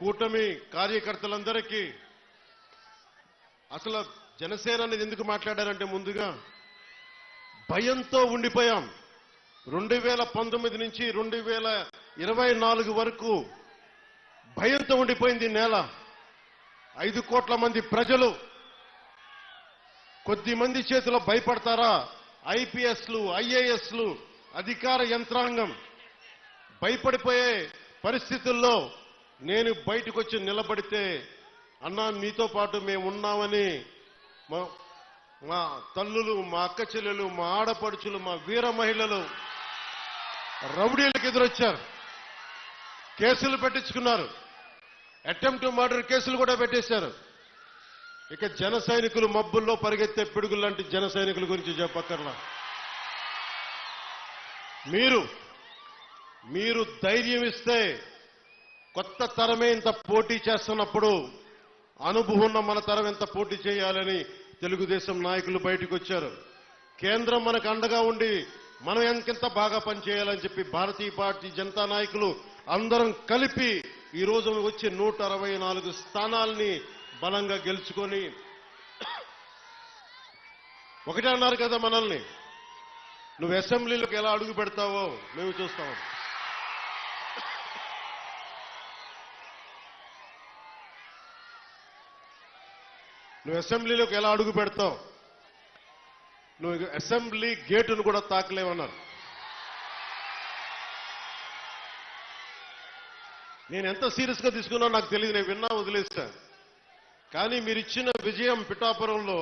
కూటమి కార్యకర్తలందరికీ అసలు జనసేన అనేది ఎందుకు మాట్లాడారంటే ముందుగా భయంతో ఉండిపోయాం. రెండు వేల పంతొమ్మిది నుంచి రెండు వేల ఇరవై నాలుగు వరకు భయంతో ఉండిపోయింది నేల. ఐదు కోట్ల మంది ప్రజలు కొద్ది మంది చేతిలో భయపడతారా? ఐపీఎస్లు ఐఏఎస్లు అధికార యంత్రాంగం భయపడిపోయే పరిస్థితుల్లో నేను బయటకు వచ్చి నిలబడితే అన్నా మీతో పాటు మేము ఉన్నామని మా మా తల్లులు మా అక్క చెల్లెలు మా ఆడపడుచులు మా వీర మహిళలు రౌడీలకు ఎదురొచ్చారు. కేసులు పెట్టించుకున్నారు. అటెంప్ట్ మర్డర్ కేసులు కూడా పెట్టేశారు. ఇక జన సైనికులు మబ్బుల్లో పరిగెత్తే పిడుగులు లాంటి జన సైనికుల గురించి చెప్పక్కర్లా. మీరు మీరు ధైర్యం ఇస్తే కొత్త తరమే ఇంత పోటీ చేస్తున్నప్పుడు అనుభవం ఉన్న మన తరం ఎంత పోటీ చేయాలని తెలుగుదేశం నాయకులు బయటకు వచ్చారు. కేంద్రం మనకు అండగా ఉండి మనం ఎంకెంత బాగా పనిచేయాలని చెప్పి భారతీయ పార్టీ జనతా నాయకులు అందరం కలిపి ఈ రోజు వచ్చి నూట అరవై నాలుగు స్థానాల్ని బలంగా గెలుచుకొని ఒకటే అన్నారు కదా మనల్ని. నువ్వు అసెంబ్లీలోకి ఎలా అడుగు పెడతావో మేము చూస్తాం. నువ్వు అసెంబ్లీలోకి ఎలా అడుగు పెడతావు? నువ్వు ఇక అసెంబ్లీ గేటును కూడా తాకలేవన్నారు. నేను ఎంత సీరియస్గా తీసుకున్నా నాకు తెలియదు నేను విన్నా వదిలేస్తా. కానీ మీరు ఇచ్చిన విజయం పిఠాపురంలో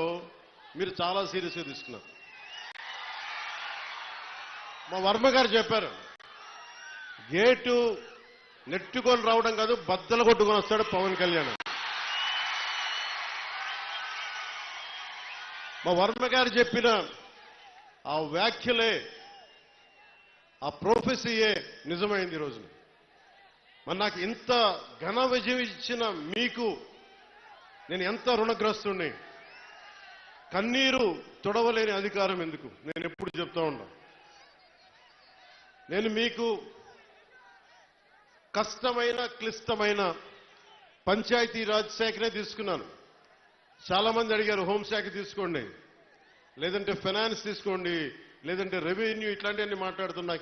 మీరు చాలా సీరియస్గా తీసుకున్నారు. మా వర్మ గారు చెప్పారు గేటు నెట్టుకొని రావడం కాదు బద్దలు కొట్టుకొని వస్తాడు పవన్ కళ్యాణ్. మా వర్మ గారు చెప్పిన ఆ వ్యాఖ్యలే ఆ ప్రొఫెసీయే నిజమైంది ఈ రోజున. మరి నాకు ఇంత ఘన విజయం ఇచ్చిన మీకు నేను ఎంత రుణగ్రస్తుణ్ణి? కన్నీరు తుడవలేని అధికారం ఎందుకు? నేను ఎప్పుడు చెప్తా ఉన్నా. నేను మీకు కష్టమైన క్లిష్టమైన పంచాయతీ రాజ్ శాఖనే తీసుకున్నాను. చాలా మంది అడిగారు హోంశాఖ తీసుకోండి లేదంటే ఫైనాన్స్ తీసుకోండి లేదంటే రెవెన్యూ ఇట్లాంటివన్నీ మాట్లాడుతున్నా